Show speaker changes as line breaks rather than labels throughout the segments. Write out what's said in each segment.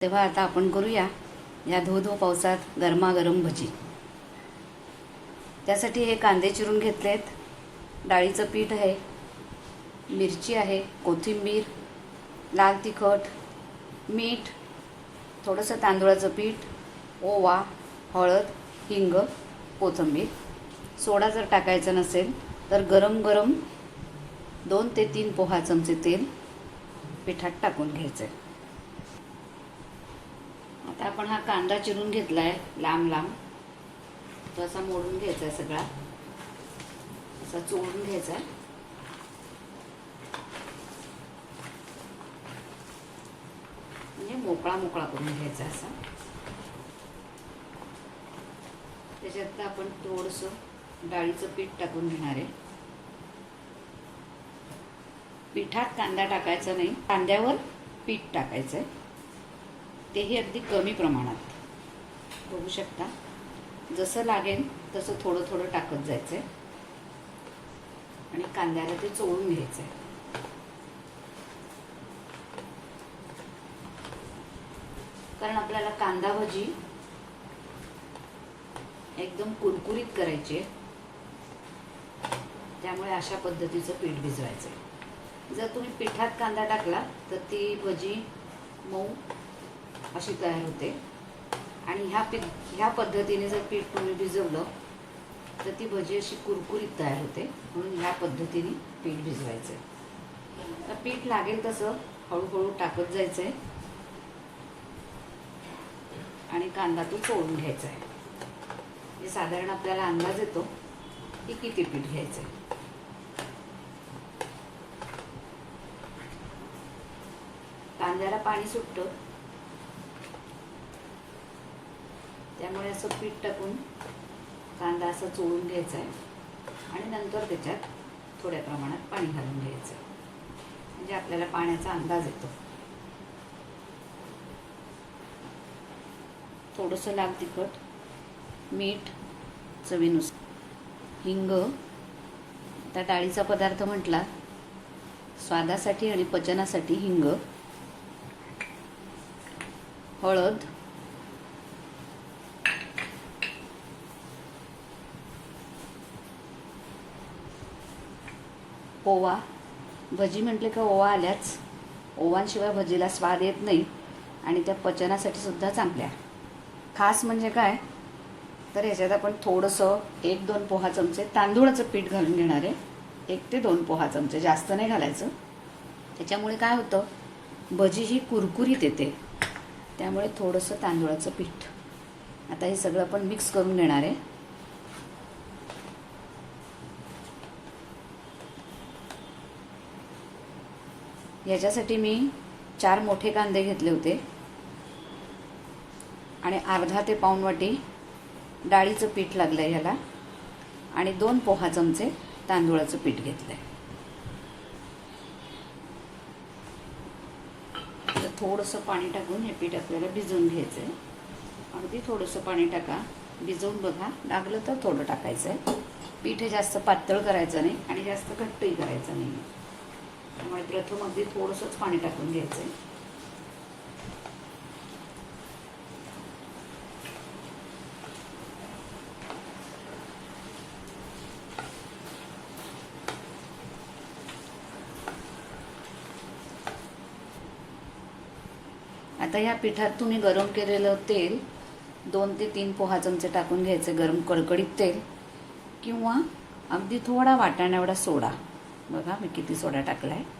तेव्हा आता आपण करूया या धो धो पावसात गरमागरम भजी. त्यासाठी हे कांदे चिरून घेतलेत. डाळीचं पीठ आहे मिरची आहे कोथिंबीर लाल तिखट मीठ थोडंसं तांदूळाचं पीठ ओवा हळद हिंग कोथिंबीर. सोडा जर टाकायचा नसेल तर गरम गरम दोन ते तीन पोहा चमचे तेल पिठात टाकून घ्यायचं आहे आता आपण हा कांदा चिरून घेतला आहे लांब लांब. तो असा मोडून घ्यायचा आहे सगळा. असा चोळून घ्यायचा आहे म्हणजे मोकळा मोकळा करून घ्यायचा असा. त्याच्यात आपण थोडंसं डाळीचं पीठ टाकून घेणार आहे. पिठात कांदा टाकायचा नाही कांद्यावर पीठ टाकायचं आहे तेही अगदी कमी प्रमाणात. बघू शकता. जसं लागेल तसं थोडं थोडं टाकत जायचं आहे आणि कांद्याला ते चोळून घ्यायचं आहे कारण आपल्याला कांदा भजी एकदम कुरकुरीत करायची आहे. त्यामुळे अशा पद्धतीचं पीठ भिजवायचं आहे जर तुम्ही पिठात कांदा टाकला तर ती भजी मऊ अशी तयार होते. आणि ह्या पी ह्या पद्धतीने जर पीठ तुम्ही भिजवलं तर ती भजी अशी कुरकुरीत तयार होते. म्हणून ह्या पद्धतीने पीठ भिजवायचं आहे तर पीठ लागेल तसं हळूहळू टाकत जायचं आहे आणि कांदा तो चोळून घ्यायचा आहे म्हणजे हे साधारण आपल्याला अंदाज येतो की किती पीठ घ्यायचं आहे कांद्याला पाणी सुटतं. त्यामुळे असं पीठ टाकून कांदा असा चोळून घ्यायचा आहे आणि नंतर त्याच्यात थोड्या प्रमाणात पाणी घालून घ्यायचं. म्हणजे आपल्याला पाण्याचा अंदाज येतो. थोडंसं लाल तिखट मीठ चवीनुसार हिंग. आता डाळीचा पदार्थ म्हटला स्वादासाठी आणि पचनासाठी हिंग. हळद ओवा. भजी म्हटले का ओवा आल्याच. ओवांशिवाय भजीला स्वाद येत नाही आणि त्या पचनासाठी सुद्धा चांगल्या खास म्हणजे काय? तर याच्यात आपण थोडंसं एक दोन पोहा चमचे तांदूळाचं पीठ घालून घेणार आहे. एक ते दोन पोहा चमचे जास्त नाही घालायचं. त्याच्यामुळे काय होतं? भजी ही कुरकुरीत येते. त्यामुळे थोडंसं तांदूळाचं पीठ. आता हे सगळं आपण मिक्स करून घेणार आहे. याच्यासाठी मी चार मोठे कांदे घेतले होते. आणि अर्धा ते पाऊण वाटी डाळीचं पीठ लागलं आहे ह्याला. आणि दोन पोहा चमचे तांदूळाचं पीठ घेतलं आहे तर थोडंसं पाणी टाकून हे पीठ आपल्याला भिजवून घ्यायचं आहे अगदी थोडंसं पाणी टाका. भिजवून बघा. लागलं तर थोडं टाकायचं आहे पीठ हे जास्त पातळ करायचं नाही आणि जास्त घट्टही करायचं नाही. त्यामुळे प्रथम अगदी थोडंसंच पाणी टाकून घ्यायचं आहे आता या पिठात तुम्ही गरम केलेलं तेल दोन ते तीन पोहा चमचे टाकून घ्यायचे गरम कडकडीत तेल किंवा अगदी थोडा वाटाण्यावडा एवढा सोडा. बघा मी किती सोडा टाकला आहे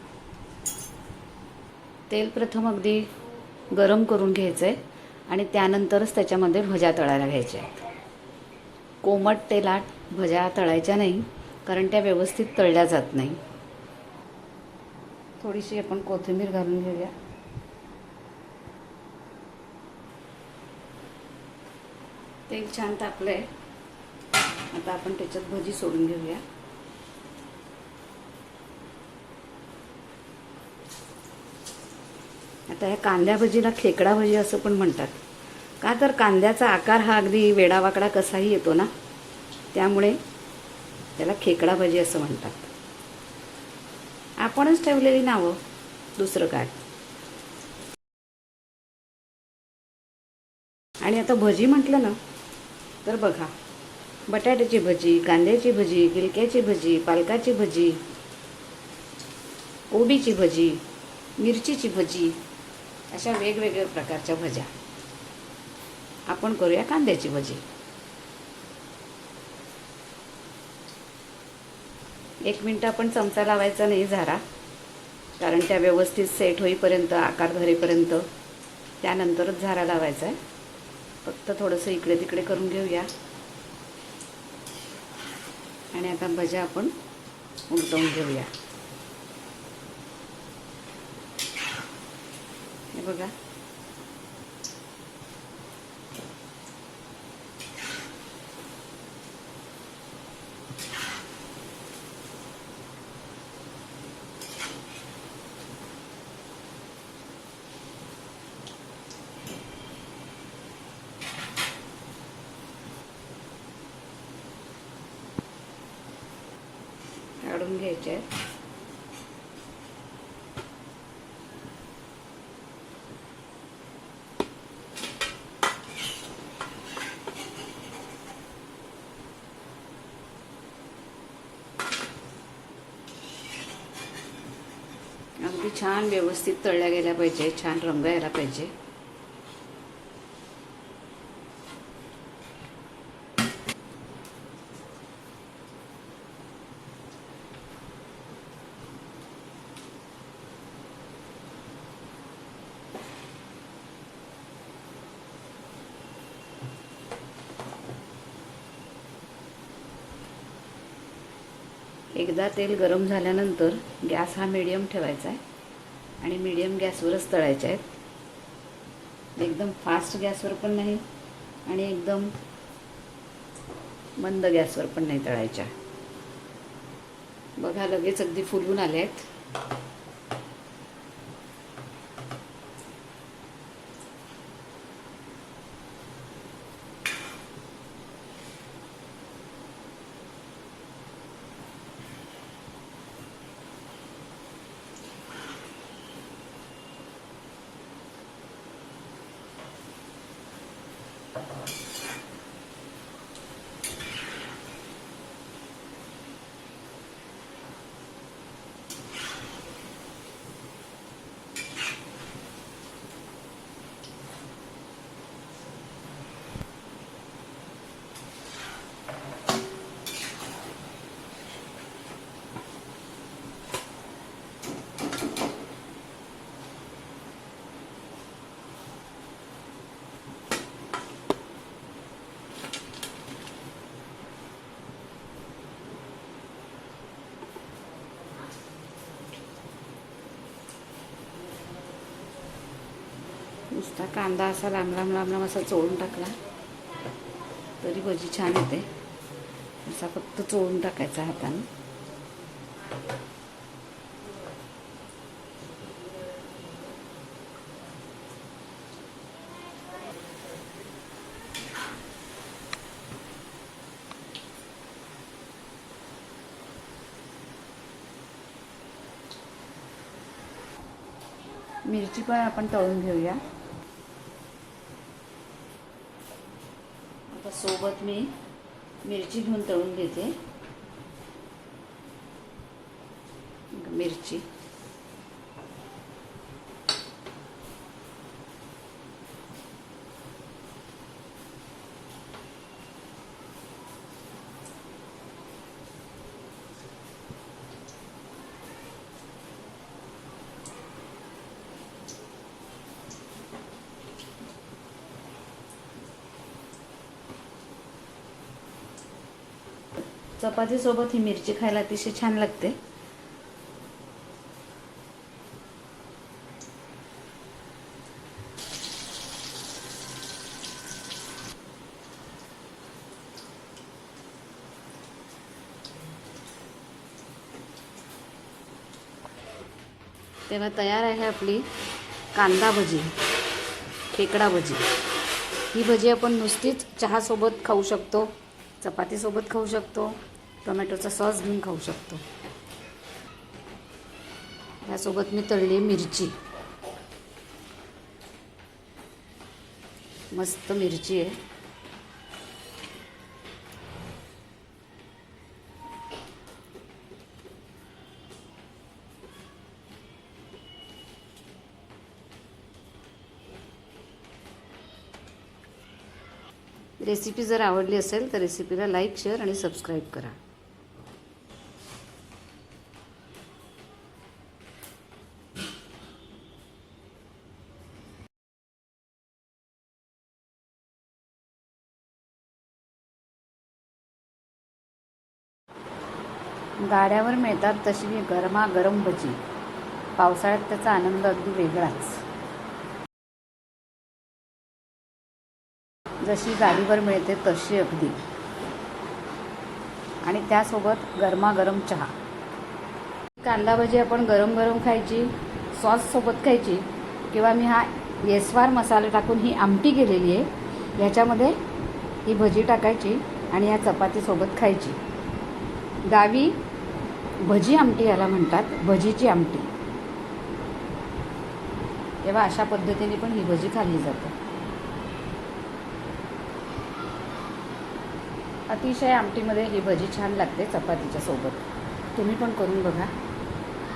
तेल प्रथम अगदी गरम करून घ्यायचं आहे आणि त्यानंतरच त्याच्यामध्ये भज्या तळायला घ्यायच्या आहेत. कोमट तेलात भज्या तळायच्या नाही कारण त्या व्यवस्थित तळल्या जात नाही. थोडीशी आपण कोथिंबीर घालून घेऊया. तेल छान तापलं आहे आता आपण त्याच्यात भजी सोडून घेऊया. आता या कांद्या भजीला खेकडा भजी असं पण म्हणतात. का तर कांद्याचा आकार हा अगदी वेडावाकडा कसाही येतो ना? त्यामुळे त्याला खेकडा भजी असं म्हणतात. आपणच ठेवलेली नावं दुसरं काय? आणि आता भजी म्हटलं ना तर बघा. बटाट्याची भजी कांद्याची भजी गिलक्याची भजी पालकाची भजी कोबीची भजी मिरचीची भजी अशा वेगवेगळ्या प्रकारच्या भज्या. आपण करूया कांद्याची भजी. एक मिनटं आपण चमचा लावायचा नाही झारा कारण त्या व्यवस्थित सेट होईपर्यंत आकार धरेपर्यंत त्यानंतरच झारा लावायचा आहे फक्त थोडंसं इकडे तिकडे करून घेऊया. आणि आता भज्या आपण उलटवून घेऊया. हे बघा. काढून घ्यायचे. आहेत अगदी छान व्यवस्थित तळल्या गेल्या पाहिजे छान रंग यायला पाहिजे. एकदा तेल गरम झाल्यानंतर गॅस हा मीडियम ठेवायचा आहे. आणि मिडियम गॅसवरच तळायच्या आहेत. एकदम फास्ट गॅसवर पण नाही आणि एकदम मंद गॅसवर पण नाही तळायच्या. बघा लगेच अगदी फुलून आले आहेत. नुसता कांदा असा लांब लांब लांब लांब असा चोळून टाकला. तरी भजी छान येते. असा फक्त चोळून टाकायचा हाताने. मिरची पण आपण तळून घेऊया आता सोबत मी मिरची घेऊन तळून घेते. मिरची. चपातीसोबत ही मिरची खायला अतिशय छान लागते. तेव्हा तयार आहे आपली कांदा भजी खेकडा भजी. ही भजी आपण नुसतीच चहासोबत खाऊ शकतो चपातीसोबत खाऊ शकतो. टोमॅटोचा सॉस घेऊन खाऊ शकतो. यासोबत मी तळली मिरची. मस्त मिरची आहे. रेसिपी जर आवडली असेल तर रेसिपीला लाईक शेअर आणि सबस्क्राईब करा. गाड्यावर मिळतात तशी ही गरमागरम भजी. पावसाळ्यात त्याचा आनंद अगदी वेगळाच. जशी गाडीवर मिळते तशी अगदी. आणि त्यासोबत गरमागरम चहा. कांदा भजी आपण गरम गरम खायची सॉससोबत खायची किंवा मी हा येसवार मसाला टाकून ही आमटी केलेली आहे ह्याच्यामध्ये ही भजी टाकायची आणि या चपातीसोबत खायची. गावी भजी आमटी याला म्हणतात भजीची आमटी. तेव्हा अशा पद्धतीने पण ही भजी खाल्ली जाते. अतिशय आमटीमध्ये ही भजी छान लागते चपातीच्या सोबत. तुम्ही पण करून बघा.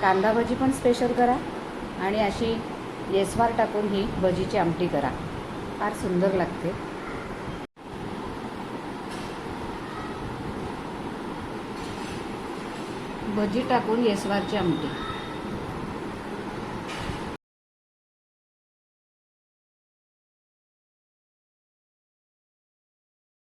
कांदा भजी पण स्पेशल करा आणि अशी येसवार टाकून ही भजीची आमटी करा. फार सुंदर लागते. भजी टाकून येसवारची आमटी.